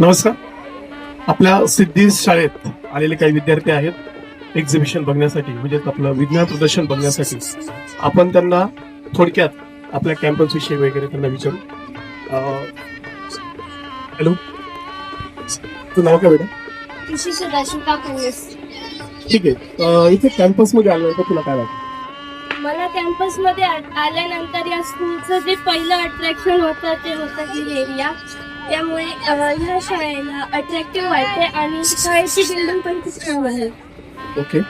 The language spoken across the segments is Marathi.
नमस्कार. आपल्या सिद्धीस शाळेत आलेले काही विद्यार्थी आहेत. एक्झिबिशन बघण्यासाठी म्हणजे आपलं विज्ञान प्रदर्शन बघण्यासाठी. आपण त्यांना थोडक्यात आपल्या कॅम्पस विषयी वगैरे त्यांना विचारू. हॅलो? तुझं नाव काय बेटा ठीक आहे. इथे कॅम्पसमध्ये आल्यानंतर तुला काय वाटतं? मला कॅम्पसमध्ये आल्यानंतर या स्कूलचं जे पहिलं अट्रॅक्शन होतं ते होतं ही एरिया त्यामुळे अं, या शाळेला अट्रॅक्टिव्ह वाटते आणि शाळेची बिल्डिंग पण खूप छान आहे. ओके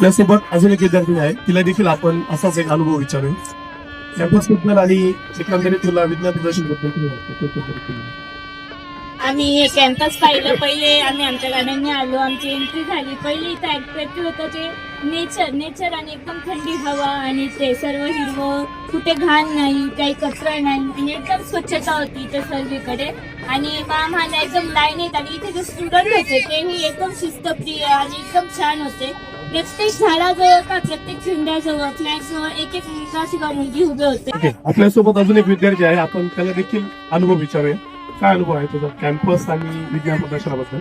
त्यासोबत अजून एक विद्यार्थी आहे. तिला देखील आपण असाच एक अनुभव विचारू कॅम्पसबद्दल आणि एकंदरीत तुला विज्ञान प्रदर्शनबद्दल. आम्ही हे कॅम्पस पाहिलं पहिले. आम्ही आमच्या गाड्यांनी आलो. आमची एंट्री झाली. पहिले इथं अट्रॅक्टिव्ह होतं ते. नेचर नेचर आणि एकदम थंडी हवा आणि ते सर्व हिरवं कुठे घाण नाही काही कचरा नाही आणि एकदम स्वच्छता होती इथे सर्वीकडे. आणि मग आम्हाला एकदम लाईनीत आणि इथे जे स्टुडंट होते तेही एकदम शिस्तप्रिय आणि एकदम छान होते. प्रत्येक झाडाजवळ का प्रत्येक खिंड्याजवळ फ्लॅटजवळ एक एक मुलगा किंवा मुलगी उभे होते. आपल्यासोबत अजून एक विद्यार्थी आहे. आपण त्याला देखील अनुभव विचारूया. काय अनुभव आहे तुझा? कॅम्पस आणि विज्ञान प्रदर्शनाबद्दल.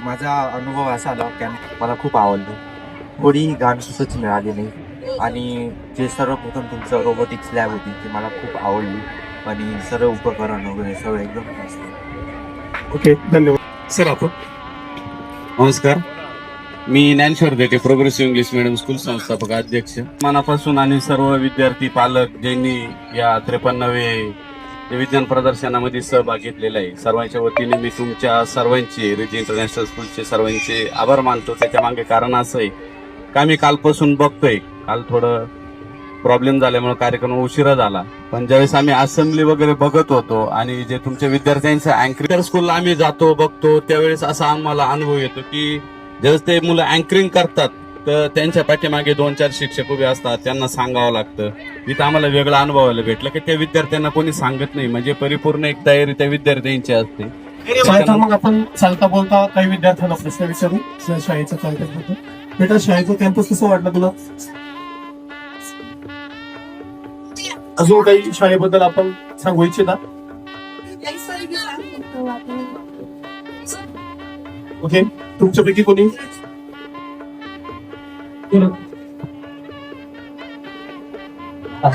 माझा अनुभव असा आला कॅम्प मला खूप आवडलं. कोणीही घाण सुचच मिळाली नाही आणि जे सर्वप्रथम तुमचं रोबोटिक्स लॅब होती ती मला खूप आवडली. आणि सर्व उपकरण वगैरे सगळं एकदम ओके धन्यवाद. सर आपण? नमस्कार. मी ज्ञानेश्वर देते प्रोग्रेसिव्ह इंग्लिश मिडियम स्कूल संस्थापक अध्यक्ष. मनापासून आणि सर्व विद्यार्थी पालक ज्यांनी या त्रेपन्नावे विज्ञान प्रदर्शनामध्ये सहभाग घेतलेला आहे सर्वांच्या वतीने मी तुमच्या सर्वांचे रिजी इंटरनॅशनल स्कूलचे सर्वांचे आभार मानतो. त्याच्यामागे कारण असं आहे का मी कालपासून बघतोय. काल थोडं प्रॉब्लेम झाल्यामुळे कार्यक्रम उशिरा झाला. पण ज्यावेळेस आम्ही असेंब्ली वगैरे बघत होतो आणि जे तुमच्या विद्यार्थ्यांचं अँकरिंग स्कूलला आम्ही जातो बघतो त्यावेळेस असा आम्हाला अनुभव येतो की ज्यावेळेस ते मुलं अँकरिंग करतात तर त्यांच्या पाठीमागे दोन चार शिक्षक उभे असतात त्यांना सांगावं लागतं. इथं आम्हाला वेगळा अनुभवायला भेटलं की त्या विद्यार्थ्यांना कोणी सांगत नाही. म्हणजे परिपूर्ण एक तयारी त्या विद्यार्थ्यांची असते. मग आपण चालता बोलता काही विद्यार्थ्यांना प्रश्न विचारू शाळेचा बेटा शाळेचं कॅम्पस कसं वाटलं तुला? अजून काही शाळेबद्दल आपण सांगू इच्छिता? ओके तुमच्यापैकी कोणी?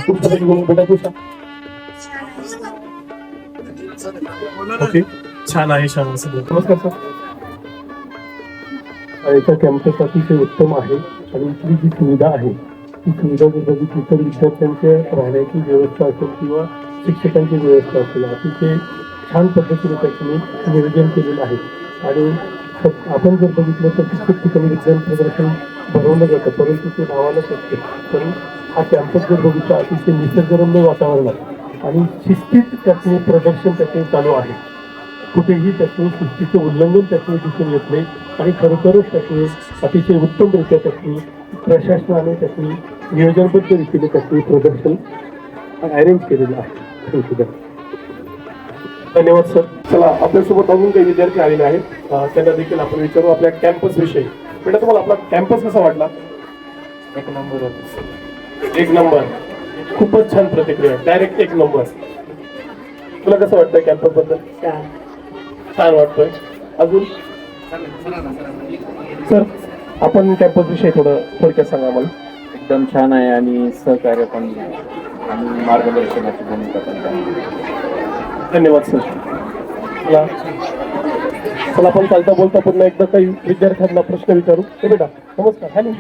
तुमच्यापैकी बेटा. ओके छान आहे छान असं नमस्कार सर शाळेचा कॅम्पस अतिशय उत्तम आहे आणि इथली जी सुविधा आहे ती सुविधा जर बघितली तर विद्यार्थ्यांच्या राहण्याची व्यवस्था असेल किंवा शिक्षकांची व्यवस्था असेल अतिशय छान पद्धतीने त्याच्याने नियोजन केलेलं आहे. आणि आपण जर बघितलं तर प्रत्येक ठिकाणी विज्ञान प्रदर्शन भरवलं जातं परंतु ते नावालाच असते पण हा कॅम्पस जर बघितला अतिशय निसर्गरम्य वातावरणात आणि शिस्तीत त्याचे प्रदर्शन त्याचे चालू आहे. कुठेही त्याचे शिस्तीचे उल्लंघन त्याचे दिसून येत नाही. आणि खरोखरच त्याचे अतिशय उत्तमरित्या त्याचे प्रशासनाने त्याचे नियोजनबद्ध रीतीने त्याचे प्रदर्शन अरेंज केलेलं आहे. थँक्यू धन्यवाद सर चला आपल्यासोबत अजून काही विद्यार्थी आलेले आहेत. त्यांना देखील आपण विचारू आपल्या कॅम्पस विषयी. बेटा तुम्हाला आपला कॅम्पस कसा वाटला? एक नंबर होतं एक नंबर. खूपच छान प्रतिक्रिया. डायरेक्ट एक नंबर. तुला कसं वाटतंय कॅम्पसबद्दल? छान वाटतोय? अजून? सर आपण कॅम्पस विषयी थोडं थोडक्यात सांगा आम्हाला. एकदम छान आहे आणि सहकार्य पण आणि मार्गदर्शनाची भूमिका पण. धन्यवाद सर. चला. चला आपण चालता बोलता पुन्हा एकदा काही विद्यार्थ्यांना प्रश्न विचारू. हे बेटा नमस्कार. हॅलो.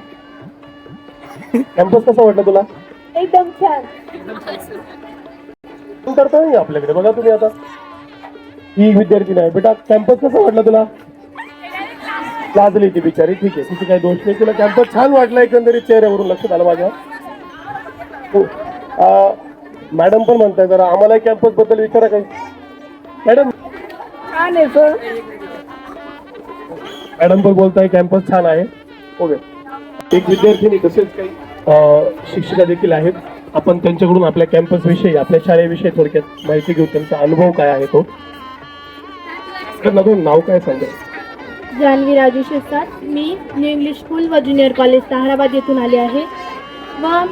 कॅम्पस कसा वाटला तुला? एकदम छान. करता नाही आपल्याकडे? बघा तुम्ही आता. ही विद्यार्थी नाही. बेटा कॅम्पस कसा वाटला तुला? लाजली ती बिचारी. ठीक आहे. तिथे काही दोष नाही. तुला कॅम्पस छान वाटला एकंदरीत चेहऱ्यावरून. लक्षात आलं माझ्या हो. मॅडम पण म्हणताय जरा. आम्हाला कॅम्पसबद्दल विचारा काही. मॅडम छान आहे सर मॅडम पण बोलताय कॅम्पस छान आहे. ओके. एक विद्यार्थिनी तसेच काही शिक्षिका देखील आहेत. आपण त्यांच्याकडून आपल्या कॅम्पस विषयी आपल्या शाळेविषयी थोडक्यात माहिती घेऊ. त्यांचा अनुभव काय आहे तो. तर नवीन नाव काय सांगा? जान्हवी राजू शिरसाट मी न्यू इंग्लिश स्कूल व ज्युनियर कॉलेज ताहराबाद येथून आले आहे. व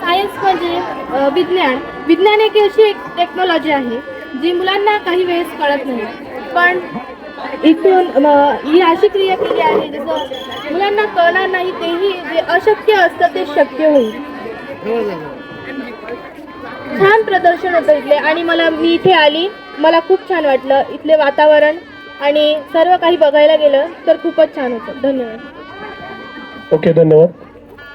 सायन्स म्हणजे विज्ञान. विज्ञान एक अशी एक टेक्नॉलॉजी आहे जी मुलांना काही वेळेस कळत नाही. पण इथून ही अशी क्रिया केली आहे जसं मुलांना कळणार नाही तेही जे अशक्य असतं ते शक्य होईल. छान प्रदर्शन होतं इथले आणि मला मी इथे आली. मला खूप छान वाटलं इथले वातावरण आणि सर्व काही बघायला गेलं तर खूपच छान होतं. धन्यवाद. ओके धन्यवाद.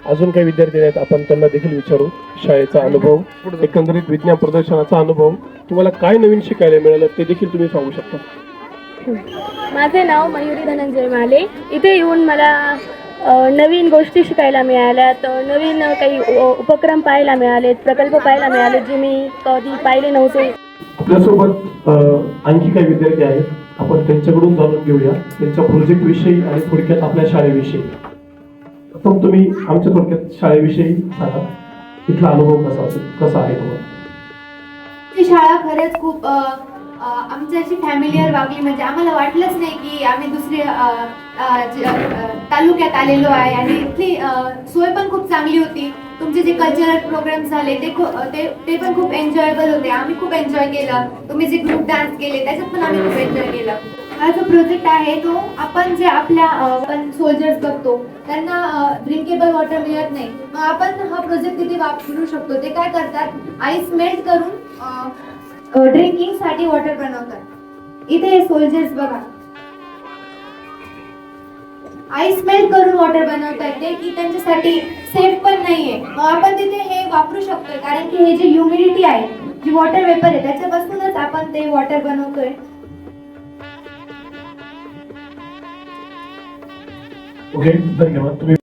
अजून काही विद्यार्थी आहेत आपण त्यांना देखील विचारू. शाळेचा अनुभव एकंदरीत विज्ञान प्रदर्शनाचा अनुभव. तुम्हाला काय नवीन शिकायला मिळालं ते देखील तुम्ही सांगू शकता. माझे नाव मयुरी धनंजय माले. इथे येऊन मला नवीन गोष्टी शिकायला मिळाल्यात नवीन काही उपक्रम पाहायला मिळालेत प्रकल्प पाहायला मिळाले जे मी कधी पाहिले नव्हते. आपल्यासोबत आणखी काही विद्यार्थी आहेत. आपण त्यांच्याकडून जाणून घेऊया. त्यांच्या प्रोजेक्ट विषयी आणि थोडक्यात आपल्या शाळेविषयी. प्रथम तुम्ही आमच्या थोडक्यात शाळेविषयी सांगा. इथला अनुभव कसा असेल? कसा आहे तुम्हाला ती शाळा खरंच खूप अ, आमची अशी फॅमिलियर वागली. म्हणजे आम्हाला वाटलंच नाही की आम्ही दुसरे तालुक्यात आलेलो आहे. आणि इथली सोय पण खूप चांगली होती. तुमचे जे कल्चरल प्रोग्राम झाले ते ते ते पण खूप एन्जॉयबल होते. आम्ही खूप एन्जॉय केलं. तुम्ही जे ग्रुप डान्स केले त्याच्यात पण आम्ही खूप एन्जॉय केलं. हा जो प्रोजेक्ट आहे तो आपण जे आपल्या आपण सोल्जर्स बघतो त्यांना ड्रिंकेबल वॉटर मिळत नाही. मग आपण हा प्रोजेक्ट तिथे वापरू शकतो. ते काय करतात? आईस मेल्ट करून ड्रिंकिंगसाठी वॉटर बनवतात. इथे सोल्जर्स बघा. आईस मेल्ट करून वॉटर बनवतात ते की त्यांच्यासाठी सेफ पण नाहीये. मग आपण तिथे हे वापरू शकतोय कारण की हे जे ह्युमिडिटी आहे जी वॉटर वेपर आहे त्याच्यापासूनच आपण ते वॉटर बनवतोय. ओके धन्यवाद. तुम्ही